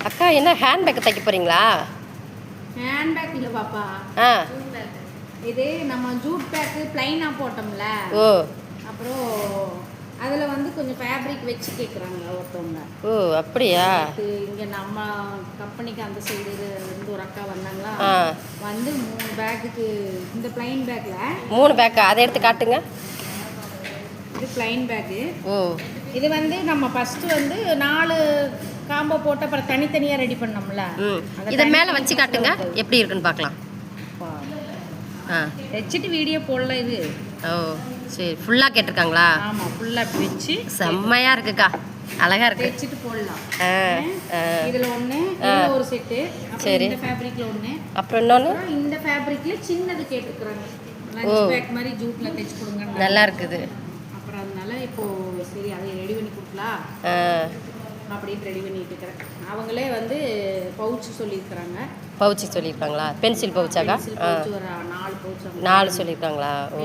அக்கா என்ன ஹேண்ட்பேக் தைக்க போகிறீங்களா ஹேண்ட்பேக் இல்லை பாப்பா. ஆ. இது நம்ம ஜூட் பேக்கு பிளைனாக போட்டோம்ல. ஓ. அப்புறம் அதில் வந்து கொஞ்சம் ஃபேப்ரிக் வச்சு கேட்குறாங்க ஒருத்தவங்க. ஓ அப்படியா? இங்கே நம்ம கம்பெனிக்கு அந்த சைடு இருந்து ஒரு அக்கா வந்தாங்களா? வந்து மூணு பேக்குக்கு இந்த பிளைன் பேக்கில் மூணு பேக்கா அதை எடுத்து காட்டுங்க. இது பிளைன் பேக்கு ஓ. இது வந்து நம்ம ஃபஸ்ட்டு வந்து நாலு காம்போ போட்டு அப்புறம் தனித்தனியாக ரெடி பண்ணோம்ல? இதை மேலே வச்சு காட்டுங்க. எப்படி இருக்குன்னு பார்க்கலாம். ஆ. வச்சுட்டு வீடியோ போடல இது. ஓ சரி. ஃபுல்லாக கேட்டிருக்காங்களா? ஆமாம் ஃபுல்லாக வச்சு. செம்மையாக இருக்குக்கா. அழகா இருக்கு. தைச்சிட்டு போடலாம். இதுல ஒண்ணு ஒரு செட்டு சரி. இந்த ஃபேப்ரிக்ல ஒண்ணு. அப்புறம் அப்புறம் இந்த ஃபேப்ரிக்ல சின்னது கேட்டுக்கிறாங்க. லஞ்ச் பேக் மாதிரி ஜூட்ல தைச்சு கொடுங்க நல்லா இருக்குது. அப்புறம் அதனால இப்போ சரி அதை ரெடி பண்ணி கொடுக்கலாம். அப்படின்னு ரெடி பண்ணிட்டு இருக்கிறேன். அவங்களே வந்து பவுச் சொல்லியிருக்கிறாங்க. பவுச்சு சொல்லியிருக்காங்களா? பென்சில் பவுச்சாக்கா நாலு பவுச் நாலு சொல்லியிருக்காங்களா? ஓ.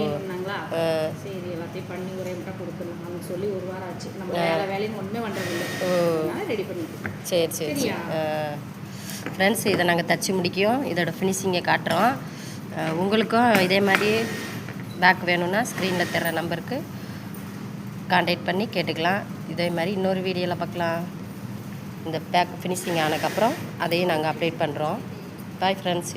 சரி எல்லாத்தையும் பண்ணி ஒரே மட்டும் கொடுத்துடலாம் அவங்க சொல்லி ஒரு வாரம் ஆச்சு. நம்ம வேலை வேலைன்னு ஒண்ணுமே பண்றது இல்லை ஓ ரெடி பண்ணிட்டு சரி சரி? ஃப்ரெண்ட்ஸ் இதை நாங்கள் தச்சு முடிக்கும் இதோட ஃபினிஷிங்கை காட்டுறோம். உங்களுக்கும் இதே மாதிரி பேக் வேணும்னா ஸ்க்ரீனில் தர்ற நம்பருக்கு காண்டாக்ட் பண்ணி கேட்டுக்கலாம். இதே மாதிரி இன்னொரு வீடியோவில் பார்க்கலாம். இந்த பேக் ஃபினிஷிங் ஆனதுக்கப்புறம் அதையும் நாங்கள் அப்டேட் பண்ணுறோம் பாய் ஃப்ரெண்ட்ஸ்